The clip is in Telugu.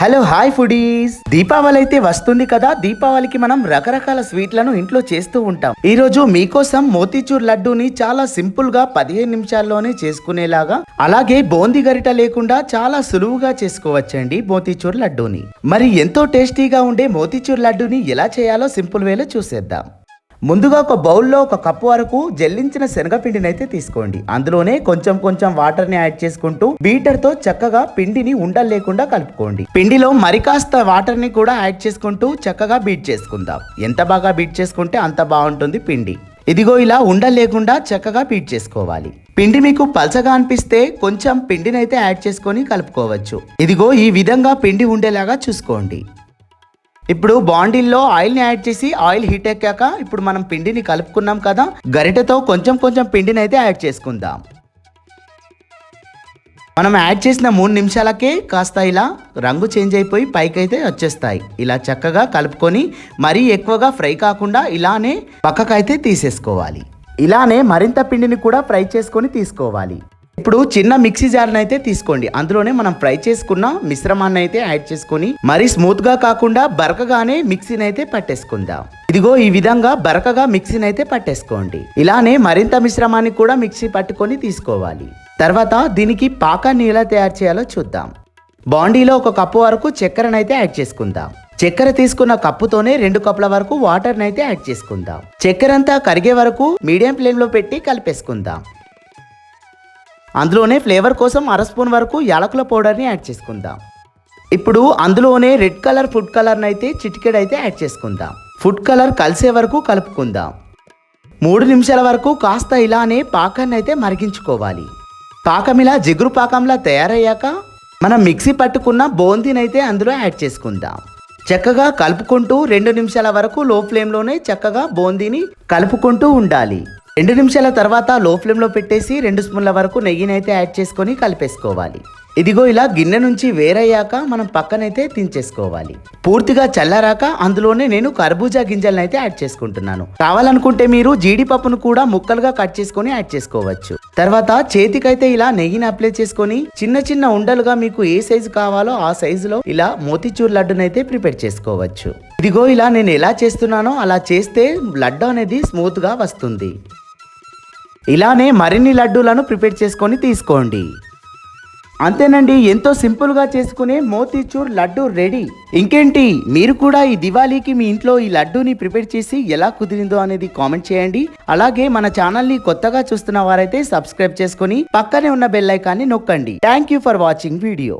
Hello hi foodies. దీపావళి అయితే వస్తుంది కదా దీపావళికి మనం రకరకాల స్వీట్లను ఇంట్లో చేస్తూ ఉంటాం. ఈ రోజు మీకోసం మోతీచూర్ లడ్డూని చాలా సింపుల్గా పదిహేను నిమిషాల్లోనే చేసుకునేలాగా అలాగే బోంది గరిట లేకుండా చాలా సులువుగా చేసుకోవచ్చండి మోతీచూర్ లడ్డూని. మరి ఎంతో టేస్టీగా ఉండే మోతీచూర్ లడ్డూని ఎలా చేయాలో సింపుల్ వేలో చూసేద్దాం. ముందుగా ఒక బౌల్లో ఒక కప్పు వరకు జల్లించిన శనగపిండిని అయితే తీసుకోండి. అందులోనే కొంచెం కొంచెం వాటర్ని యాడ్ చేసుకుంటూ బీటర్తో చక్కగా పిండిని ఉండలు లేకుండా కలుపుకోండి. పిండిలో మరి కాస్త వాటర్ని కూడా యాడ్ చేసుకుంటూ చక్కగా బీట్ చేసుకుందాం. ఎంత బాగా బీట్ చేసుకుంటే అంత బాగుంటుంది పిండి. ఇదిగో ఇలా ఉండలు లేకుండా చక్కగా బీట్ చేసుకోవాలి. పిండి మీకు పల్చగా అనిపిస్తే కొంచెం పిండినైతే యాడ్ చేసుకొని కలుపుకోవచ్చు. ఇదిగో ఈ విధంగా పిండి ఉండేలాగా చూసుకోండి. ఇప్పుడు బాండిల్లో ఆయిల్ని యాడ్ చేసి ఆయిల్ హీట్ ఎక్కాక ఇప్పుడు మనం పిండిని కలుపుకున్నాం కదా గరిటెతో కొంచెం కొంచెం పిండిని అయితే యాడ్ చేసుకుందాం. మనం యాడ్ చేసిన మూడు నిమిషాలకే కాస్త ఇలా రంగు చేంజ్ అయిపోయి పైకి అయితే వచ్చేస్తాయి. ఇలా చక్కగా కలుపుకొని మరీ ఎక్కువగా ఫ్రై కాకుండా ఇలానే పక్కకైతే తీసేసుకోవాలి. ఇలానే మరింత పిండిని కూడా ఫ్రై చేసుకొని తీసుకోవాలి. ఇప్పుడు చిన్న మిక్సీ జార్ని అయితే తీసుకోండి. అందులోనే మనం ఫ్రై చేసుకున్న మిశ్రమాన్ని అయితే యాడ్ చేసుకొని మరి స్మూత్గా కాకుండా బరకగానే మిక్సీని అయితే పట్టేసుకుందాం. ఇదిగో ఈ విధంగా బరకగా మిక్సీని అయితే పట్టేసుకోండి. ఇలానే మరింత మిశ్రమాన్ని కూడా మిక్సీ పట్టుకొని తీసుకోవాలి. తర్వాత దీనికి పాకాన్ని ఎలా తయారు చేయాలో చూద్దాం. బాండీలో ఒక కప్పు వరకు చక్కెరను అయితే యాడ్ చేసుకుందాం. చక్కెర తీసుకున్న కప్పుతోనే రెండు కప్పుల వరకు వాటర్ని అయితే యాడ్ చేసుకుందాం. చక్కెర అంతా కరిగే వరకు మీడియం ఫ్లేమ్లో పెట్టి కలిపేసుకుందాం. అందులోనే ఫ్లేవర్ కోసం అర స్పూన్ వరకు యాలకుల పౌడర్ని యాడ్ చేసుకుందాం. ఇప్పుడు అందులోనే రెడ్ కలర్ ఫుడ్ కలర్ని అయితే చిటికెడ్ అయితే యాడ్ చేసుకుందాం. ఫుడ్ కలర్ కలిసే వరకు కలుపుకుందాం. మూడు నిమిషాల వరకు కాస్త ఇలానే పాకాన్ని అయితే మరిగించుకోవాలి. పాకం ఇలా జిగురు పాకంలా తయారయ్యాక మనం మిక్సీ పట్టుకున్న బూందీని అయితే అందులో యాడ్ చేసుకుందాం. చక్కగా కలుపుకుంటూ రెండు నిమిషాల వరకు లో ఫ్లేమ్లోనే చక్కగా బూందీని కలుపుకుంటూ ఉండాలి. రెండు నిమిషాల తర్వాత లో ఫ్లేమ్లో పెట్టేసి రెండు స్పూన్ల వరకు నెయ్యిని అయితే యాడ్ చేసుకొని కలిపేసుకోవాలి. ఇదిగో ఇలా గిన్నె నుంచి వేరయ్యాక మనం పక్కనైతే దించేసుకోవాలి. పూర్తిగా చల్లారాక అందులోనే నేను కర్బూజా గింజలను అయితే యాడ్ చేసుకుంటున్నాను. కావాలనుకుంటే మీరు జీడిపప్పును కూడా ముక్కలుగా కట్ చేసుకొని యాడ్ చేసుకోవచ్చు. తర్వాత చేతికైతే ఇలా నెయ్యిని అప్లై చేసుకొని చిన్న చిన్న ఉండలుగా మీకు ఏ సైజు కావాలో ఆ సైజులో ఇలా మోతిచూర్ లడ్డునైతే ప్రిపేర్ చేసుకోవచ్చు. ఇదిగో ఇలా నేను ఎలా చేస్తున్నానో అలా చేస్తే లడ్డు అనేది స్మూత్గా వస్తుంది. ఇలానే మరిన్ని లడ్డూలను ప్రిపేర్ చేసుకొని తీసుకోండి. అంతేనండి ఎంతో సింపుల్గా చేసుకునే మోతీచూర్ లడ్డు రెడీ. ఇంకేంటి మీరు కూడా ఈ దివాళీకి మీ ఇంట్లో ఈ లడ్డూని ప్రిపేర్ చేసి ఎలా కుదిరిందో అనేది కామెంట్ చేయండి. అలాగే మన ఛానల్ని కొత్తగా చూస్తున్న వారైతే సబ్స్క్రైబ్ చేసుకుని పక్కనే ఉన్న బెల్ ఐకాన్ని నొక్కండి. Thank you for watching video.